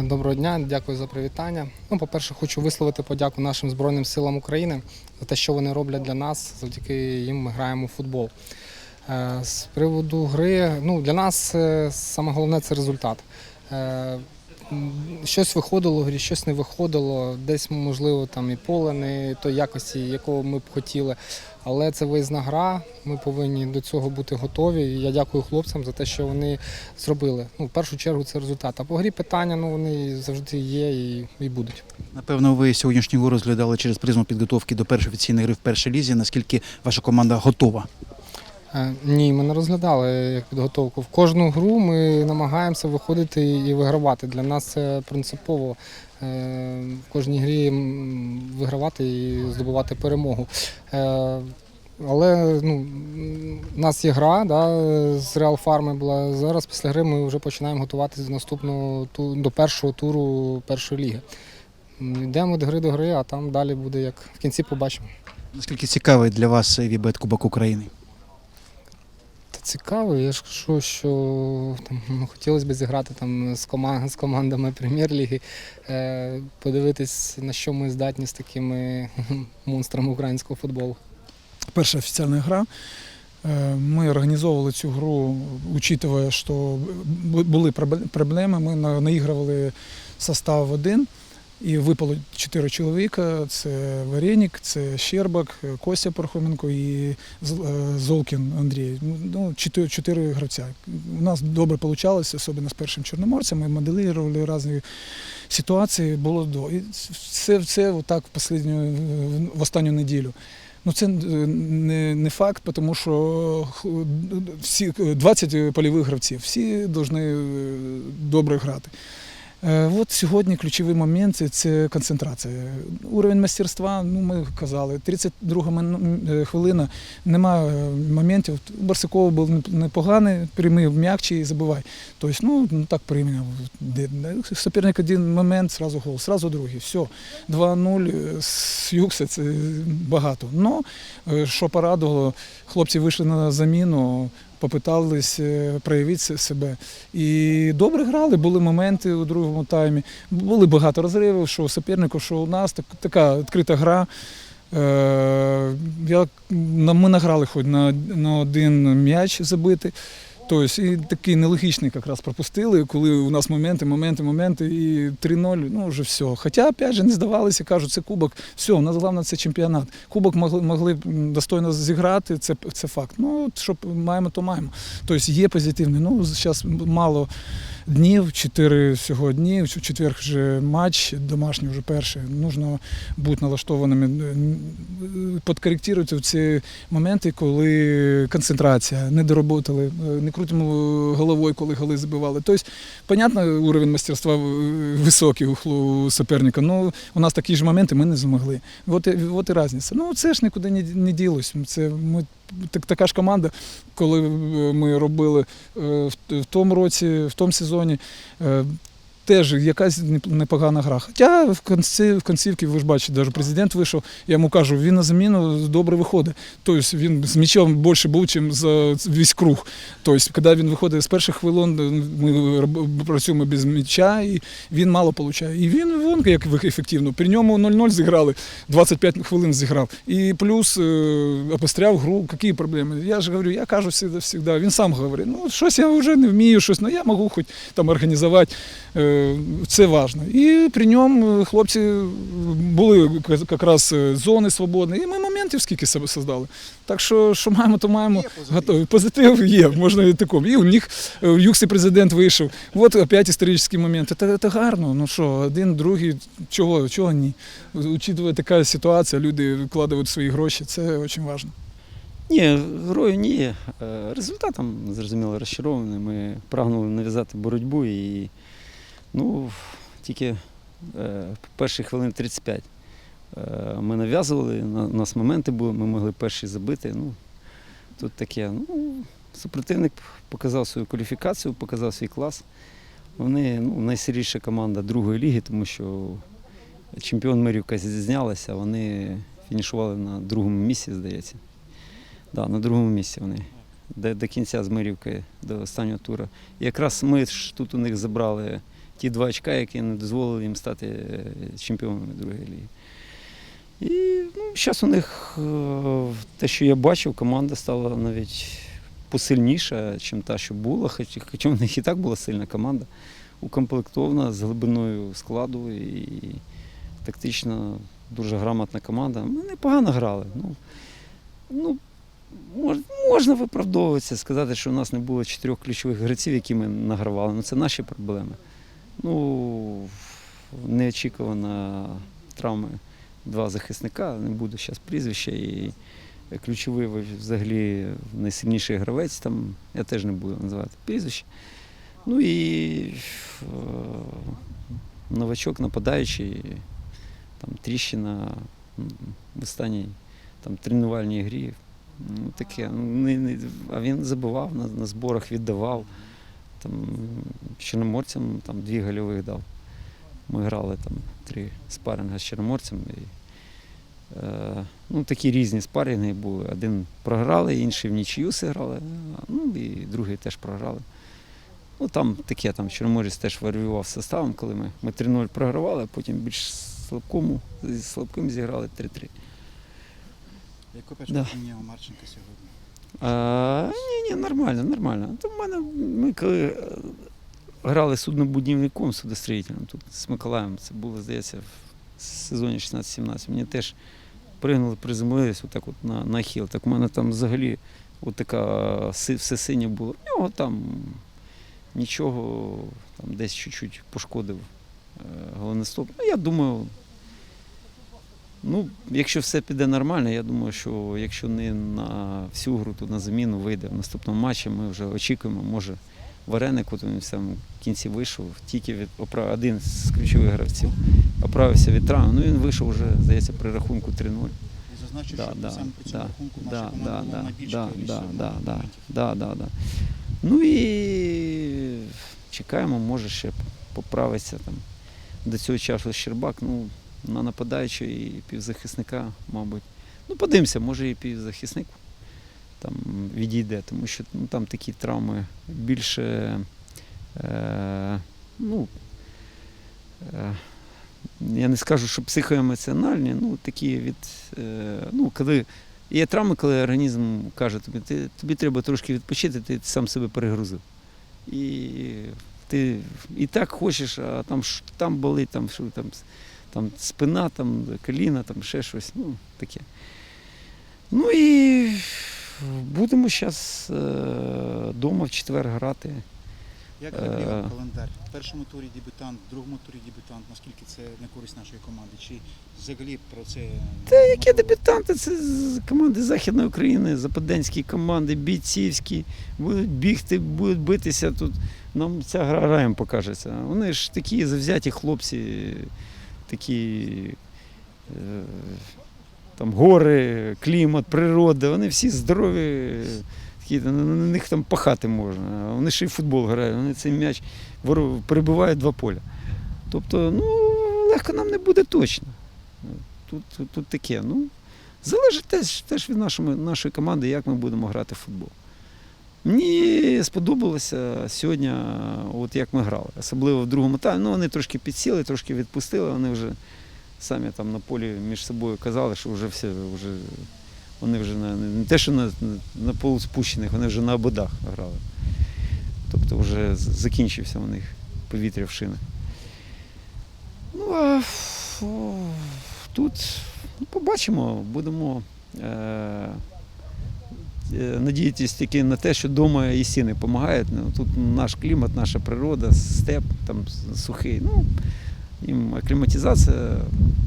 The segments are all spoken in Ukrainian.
Е, Доброго дня, дякую за привітання. Ну, по-перше, хочу висловити подяку нашим Збройним силам України за те, що вони роблять для нас. Завдяки їм ми граємо в футбол. Е, З приводу гри, ну, для нас е, саме головне це результат. Щось виходило грі, щось не виходило. Десь, можливо, там і поле не той якості, якого ми б хотіли. Але це виїзна гра. Ми повинні до цього бути готові. Я дякую хлопцям за те, що вони зробили. Ну, в першу чергу це результат. А по грі питання ну, вони завжди є і, і будуть. Напевно, ви сьогоднішню гру розглядали через призму підготовки до першої офіційної гри в першій лізі. Наскільки ваша команда готова? Е, Ні, ми не розглядали як підготовку. В кожну гру ми намагаємося виходити і вигравати. Для нас це принципово. Е, В кожній грі вигравати і здобувати перемогу. Е, Але ну, у нас є гра да, з Реал Фарми була. Зараз після гри ми вже починаємо готуватися до наступного ту- до першого туру першої ліги. Йдемо від гри до гри, а там далі буде як в кінці побачимо. Наскільки цікавий для вас Вібет Кубок України? Цікаво, я ж кажу, що там, ну, хотілося б зіграти там, з, команд, з командами прем'єр-ліги, е, подивитись, на що ми здатні з такими монстрами українського футболу. перша офіційна гра. Е, Ми організовували цю гру, учитывая, що були проблеми. Ми на- наігрували состав один і випало чотири чоловіка: це Варенік, це Щербак, Костя Пархоменко і е, Золкін Андрій. Ну, чотири, чотири гравця. У нас добре вийшло, особливо з першим чорноморцем. Ми моделювали різні ситуації, було до. І це, це отак в, в останню неділю. Ну, це е, не, не факт, тому що всі 20 польових гравців, всі повинні добре грати. Е, От сьогодні ключовий момент це- це концентрація. Уровень мастерства, ну ми казали, 32 мин- е, хвилина, нема е, моментів. Барсиков був непоганий, приймив м'якче і забивай. Тобто, ну, ну так прийняв. Суперник один момент, зразу гол, зразу другий. Все. 2-0 е, з Юкса це багато. Ну, що порадувало, хлопці вийшли на заміну, попитались е, проявити себе. І добре грали, були моменти у другому таймі. Були багато розривів, що у супернику, що у нас. Так, така відкрита гра. Е, я, ми награли хоч на, на один м'яч забити. Тобто, і такий нелогічний якраз пропустили, коли у нас моменти, моменти, моменти, і 3-0, ну вже все. Хоча, опять же, не здавалися, кажуть, це кубок, все, у нас головне це чемпіонат. Кубок могли, могли достойно зіграти, це, це факт. Ну, що маємо, то маємо. Тобто є позитивний. Ну, зараз мало днів, 4 всього дні, в четвер вже матч, домашній вже перший. Нужно бути налаштованими, е, підкоректувати в ці моменти, коли концентрація, не доработали, е, не крутимо головою, коли голи забивали. Тобто, понятно, уровень мастерства е, високий у суперника, але у нас такі ж моменти ми не змогли. От, от і різниця. Ну, це ж нікуди не, ділось. Це ми, так, така ж команда, коли е, ми робили е, в, тому році, в тому сезоні. Е, Теж якась непогана гра. Хоча в кінці, в кінцівці, ви ж бачите, навіть президент вийшов, я йому кажу, він на заміну добре виходить. Тобто він з м'ячом більше був, ніж за весь круг. Тобто, коли він виходить з перших хвилин, ми працюємо без м'яча, і він мало отримує. І він вон як ефективно. При ньому 0-0 зіграли, 25 хвилин зіграв. І плюс е, обостряв гру, які проблеми. Я ж говорю, я кажу завжди. Він сам говорить, ну щось я вже не вмію, щось, ну я можу хоч там організувати. Е, Це важливо. І при ньому хлопці були якраз е, зони свободні, і ми моментів скільки себе создали. Так що, що маємо, то маємо готові. Позитив є, можна і такому. І у них е, в Юксі президент вийшов. От опять історичний момент. Це, це гарно. Ну що, один, другий, чого, чого ні. Учитывая така ситуація, люди вкладають свої гроші, це дуже важливо. Ні, грою ні. Е, Результатом, зрозуміло, розчарований. Ми прагнули нав'язати боротьбу і ну, тільки е, перші хвилин 35 е, ми нав'язували, на- у нас моменти були, ми могли перші забити. Ну, тут таке. Ну, супротивник показав свою кваліфікацію, показав свій клас. Вони ну, найсильніша команда другої ліги, тому що чемпіон Мирівка знялася, вони фінішували на другому місці, здається. Да, на другому місці вони. До, до кінця з Мирівки, до останнього туру. І якраз ми ж тут у них забрали ті два очка, які не дозволили їм стати е, чемпіонами другої ліги. І ну, зараз у них е, те, що я бачив, команда стала навіть посильніша, ніж та, що була, хоч, хоча в них і так була сильна команда, укомплектована з глибиною складу і тактично дуже грамотна команда. Ми непогано грали. Ну, ну, можна виправдовуватися, сказати, що у нас не було чотирьох ключових гравців, які ми награвали. Ну, це наші проблеми. Ну, неочікувана травма два захисника, не буду зараз прізвища. І ключовий взагалі найсильніший гравець, там я теж не буду називати прізвище. Ну і е, новачок нападаючий, там тріщина в останній там, тренувальній грі. Ну, таке. Ну, не, не, а він забивав, на, на зборах віддавав. Там, чорноморцям там, дві гольових дав. Ми грали там три спаринги з чорноморцем. І, е, ну, такі різні спарінги були. Один програли, інший в нічию зіграли, ну і другий теж програли. Ну, там таке, там Чорноморець теж варював составом, коли ми, ми 3-0 програвали, а потім більш слабкому, зі слабким зіграли 3-3. Яке Да. перше у Марченка сьогодні? Ні, ні, нормально, нормально. То в мене, ми коли е, грали суднобудівником судостроїтельним тут з Миколаєм, це було, здається, в сезоні 16-17. Мені теж пригнули, приземлились отак от на, на хіл. Так у мене там взагалі от така все синє було. В нього там нічого, там десь чуть-чуть пошкодив е, голеностоп. Ну, я думаю, Ну, якщо все піде нормально, я думаю, що якщо не на всю гру, то на заміну вийде в наступному матчі. Ми вже очікуємо, може Вареник, от він в самому кінці вийшов, тільки від опра- один з ключових гравців оправився від травми. Ну він вийшов вже, здається, при рахунку 3-0. Зазначив, Да, що да, саме по цьому да, рахунку наша да, команда да, була да, найбільш да, да, да, да, да, да, да. Ну і чекаємо, може ще поправиться там. До цього часу Щербак, ну, на нападаючого і півзахисника, мабуть. Ну, подивимося, може і півзахисник там відійде, тому що ну, там такі травми більше. Е, ну, е, я не скажу, що психоемоціональні, ну такі від. Е, ну, коли є травми, коли організм каже тобі, ти, тобі треба трошки відпочити, ти сам себе перегрузив. І ти і так хочеш, а там, там болить, там, що, там, там спина, там, коліна, там ще щось. Ну, таке. Ну і будемо зараз вдома в четвер грати. Як Е. тобі календар? В першому турі дебютант, в другому турі дебютант. Наскільки це на користь нашої команди? Чи взагалі про це? Та які дебютанти? Це команди Західної України, западенські команди, бійцівські, будуть бігти, будуть битися тут. Нам ця гра раєм покажеться. Вони ж такі завзяті хлопці, такі е, там гори, клімат, природа, вони всі здорові, такі, на на них там пахати можна. Вони ще й футбол грають, вони цей м'яч перебивають два поля. Тобто, ну, легко нам не буде точно. Тут, тут, тут таке. Ну, залежить теж, теж від нашої, нашої команди, як ми будемо грати в футбол. Мені сподобалося сьогодні, от як ми грали. Особливо в другому таймі. Ну, вони трошки підсіли, трошки відпустили, вони вже самі там на полі між собою казали, що вже все, вже, вони вже на, не те, що на, на полуспущених, вони вже на ободах грали. Тобто вже закінчився у них повітря в шинах. Ну, а тут ну, побачимо, будемо е, е, тільки на те, що вдома і стіни допомагають. Ну, тут наш клімат, наша природа, степ там сухий. Ну, їм акліматизація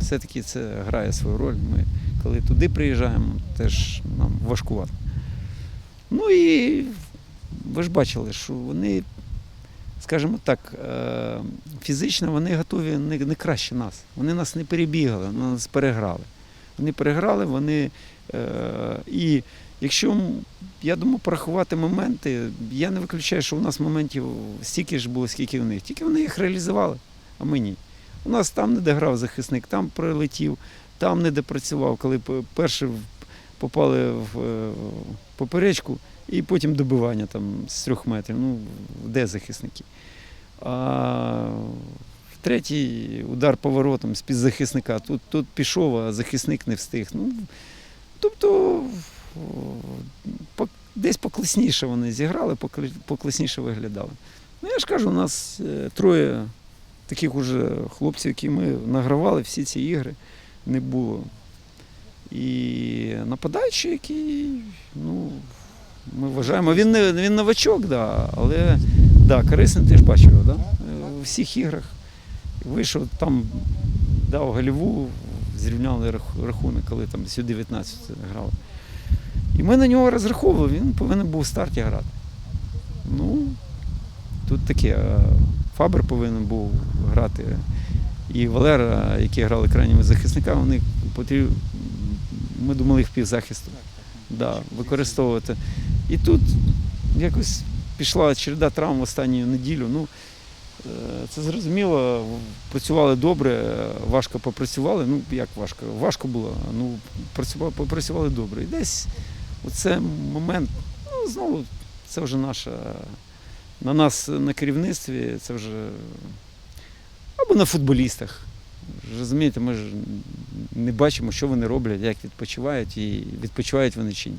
все-таки це грає свою роль. Ми коли туди приїжджаємо, теж нам важкувато. Ну і ви ж бачили, що вони, скажімо так, е, фізично вони готові не, не краще нас. Вони нас не перебігали, вони нас переграли. Вони переграли, вони. Е, і якщо я думаю, порахувати моменти, я не виключаю, що у нас моментів стільки ж було, скільки в них. Тільки вони їх реалізували, а ми ні. У нас там не дограв захисник, там прилетів, там не допрацював, коли перші попали в е, поперечку, і потім добивання там з трьох метрів. Ну, де захисники? А в третій удар поворотом з-під захисника. Тут, тут пішов, а захисник не встиг. Ну, тобто десь покласніше вони зіграли, покласніше виглядали. Ну, я ж кажу, у нас е, троє таких уже хлопців, які ми награвали всі ці ігри, не було. І нападаючий, який, ну, ми вважаємо, він не він новачок, да, але да, корисний ти ж бачив да? Е, у всіх іграх. Вийшов там, дав голіву, зрівняли рахунок, коли там сюди 19 грали. І ми на нього розраховували, він повинен був в старті грати. Ну, тут таке. Фабер повинен був грати. І Валера, які грали крайніми захисниками, вони потрібно, ми думали їх півзахисту да, використовувати. І тут якось пішла череда травм в останню неділю. Ну, е, це зрозуміло, працювали добре, важко попрацювали. Ну, як важко? Важко було. Ну, попрацювали добре. І десь оце момент, ну, знову, це вже наша. На нас на керівництві, це вже або на футболістах. Розумієте, ми ж не бачимо, що вони роблять, як відпочивають, і відпочивають вони чи ні.